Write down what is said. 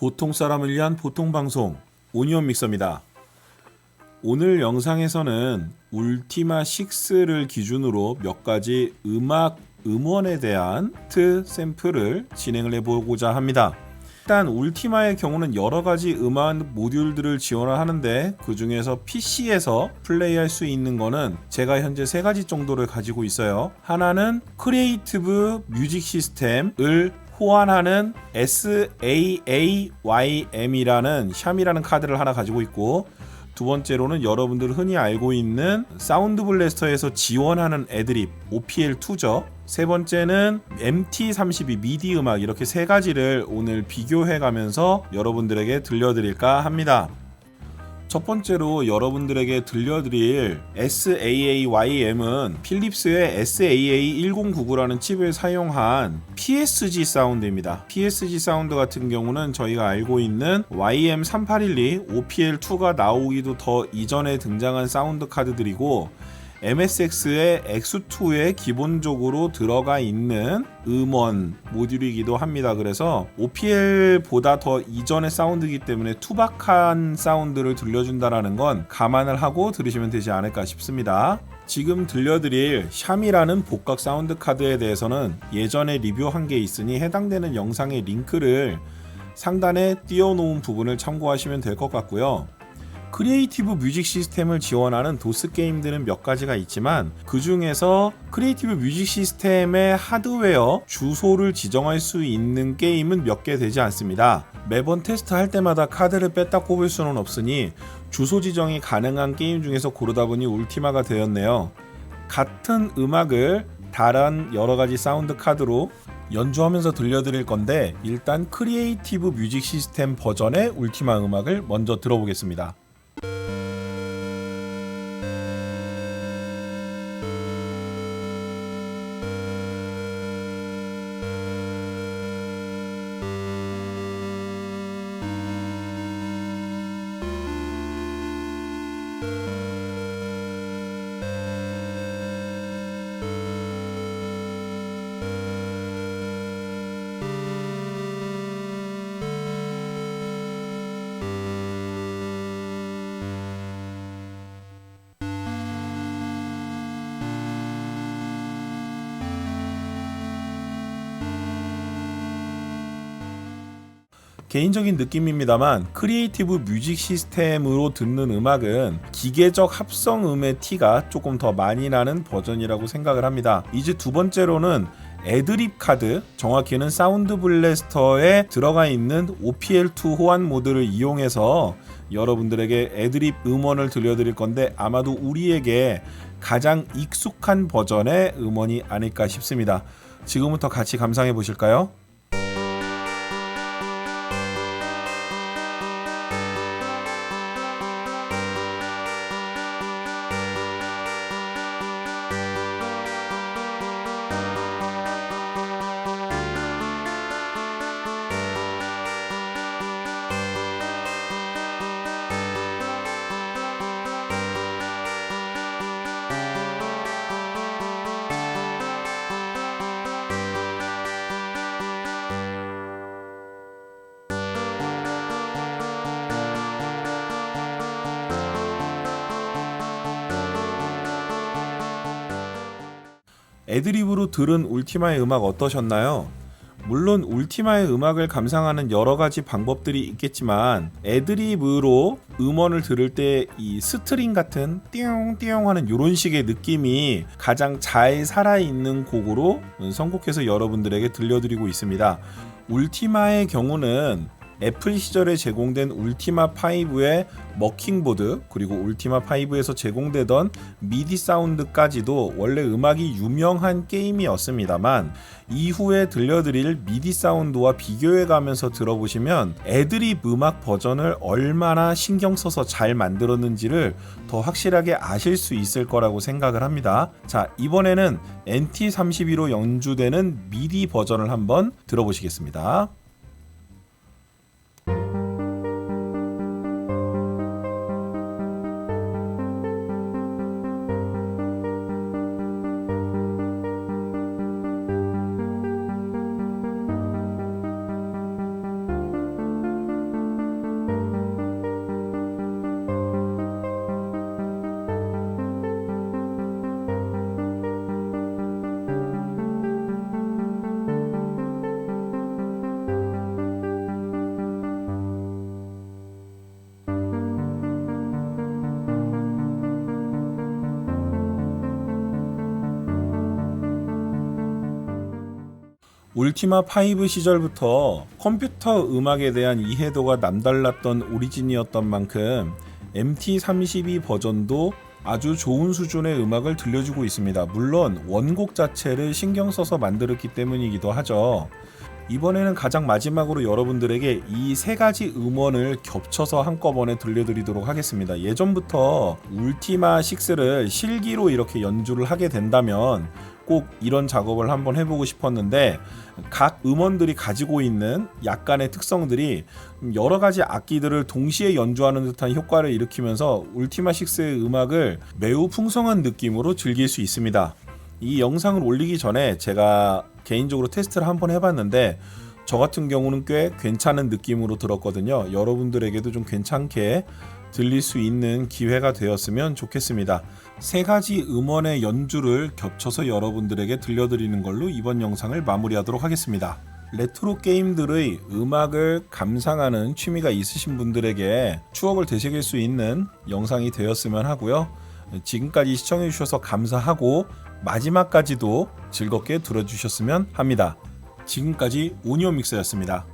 보통 사람을 위한 보통 방송 오니온 믹서입니다. 오늘 영상에서는 울티마 6를 기준으로 몇 가지 음악 음원에 대한 트 샘플을 진행을 해보고자 합니다. 일단 울티마의 경우는 여러 가지 음악 모듈들을 지원을 하는데 그 중에서 PC에서 플레이할 수 있는 거는 제가 현재 세 가지 정도를 가지고 있어요. 하나는 크리에이티브 뮤직 시스템을 호환하는 SAAYM이라는 샴이라는 카드를 하나 가지고 있고 두 번째로는 여러분들 흔히 알고 있는 사운드 블래스터에서 지원하는 애드립 OPL2죠. 세 번째는 MT32 미디 음악 이렇게 세 가지를 오늘 비교해 가면서 여러분들에게 들려드릴까 합니다. 첫 번째로 여러분들에게 들려드릴 SAAYM은 필립스의 SAA1099라는 칩을 사용한 PSG 사운드입니다. PSG 사운드 같은 경우는 저희가 알고 있는 YM3812 OPL2가 나오기도 더 이전에 등장한 사운드 카드들이고 MSX의 X2에 기본적으로 들어가 있는 음원 모듈이기도 합니다. 그래서 OPL보다 더 이전의 사운드이기 때문에 투박한 사운드를 들려준다라는 건 감안을 하고 들으시면 되지 않을까 싶습니다. 지금 들려드릴 샴이라는 복각 사운드 카드에 대해서는 예전에 리뷰한 게 있으니 해당되는 영상의 링크를 상단에 띄워놓은 부분을 참고하시면 될 것 같고요. 크리에이티브 뮤직 시스템을 지원하는 도스 게임들은 몇 가지가 있지만 그 중에서 크리에이티브 뮤직 시스템의 하드웨어 주소를 지정할 수 있는 게임은 몇 개 되지 않습니다. 매번 테스트할 때마다 카드를 뺐다 꼽을 수는 없으니 주소 지정이 가능한 게임 중에서 고르다 보니 울티마가 되었네요. 같은 음악을 다른 여러 가지 사운드 카드로 연주하면서 들려드릴 건데 일단 크리에이티브 뮤직 시스템 버전의 울티마 음악을 먼저 들어보겠습니다. 개인적인 느낌입니다만 크리에이티브 뮤직 시스템으로 듣는 음악은 기계적 합성음의 티가 조금 더 많이 나는 버전이라고 생각을 합니다. 이제 두 번째로는 애드립 카드, 정확히는 사운드 블래스터에 들어가 있는 OPL2 호환 모드를 이용해서 여러분들에게 애드립 음원을 들려드릴 건데 아마도 우리에게 가장 익숙한 버전의 음원이 아닐까 싶습니다. 지금부터 같이 감상해 보실까요? 애드립으로 들은 울티마의 음악 어떠셨나요? 물론 울티마의 음악을 감상하는 여러 가지 방법들이 있겠지만 애드립으로 음원을 들을 때 이 스트링 같은 띠용띠용 하는 이런 식의 느낌이 가장 잘 살아있는 곡으로 선곡해서 여러분들에게 들려드리고 있습니다. 울티마의 경우는 애플 시절에 제공된 울티마 5의 머킹보드 그리고 울티마 5에서 제공되던 미디 사운드까지도 원래 음악이 유명한 게임이었습니다만 이후에 들려드릴 미디 사운드와 비교해 가면서 들어보시면 애드립 음악 버전을 얼마나 신경 써서 잘 만들었는지를 더 확실하게 아실 수 있을 거라고 생각을 합니다. 자, 이번에는 NT32로 연주되는 미디 버전을 한번 들어보시겠습니다. 울티마 5 시절부터 컴퓨터 음악에 대한 이해도가 남달랐던 오리진이었던 만큼 MT32 버전도 아주 좋은 수준의 음악을 들려주고 있습니다. 물론 원곡 자체를 신경 써서 만들었기 때문이기도 하죠. 이번에는 가장 마지막으로 여러분들에게 이 세 가지 음원을 겹쳐서 한꺼번에 들려드리도록 하겠습니다. 예전부터 울티마 6를 실기로 이렇게 연주를 하게 된다면 꼭 이런 작업을 한번 해보고 싶었는데 각 음원들이 가지고 있는 약간의 특성들이 여러 가지 악기들을 동시에 연주하는 듯한 효과를 일으키면서 울티마 6의 음악을 매우 풍성한 느낌으로 즐길 수 있습니다. 이 영상을 올리기 전에 제가 개인적으로 테스트를 한번 해봤는데 저 같은 경우는 꽤 괜찮은 느낌으로 들었거든요. 여러분들에게도 좀 괜찮게 들릴 수 있는 기회가 되었으면 좋겠습니다. 세 가지 음원의 연주를 겹쳐서 여러분들에게 들려드리는 걸로 이번 영상을 마무리하도록 하겠습니다. 레트로 게임들의 음악을 감상하는 취미가 있으신 분들에게 추억을 되새길 수 있는 영상이 되었으면 하고요. 지금까지 시청해주셔서 감사하고 마지막까지도 즐겁게 들어주셨으면 합니다. 지금까지 오니오 믹서였습니다.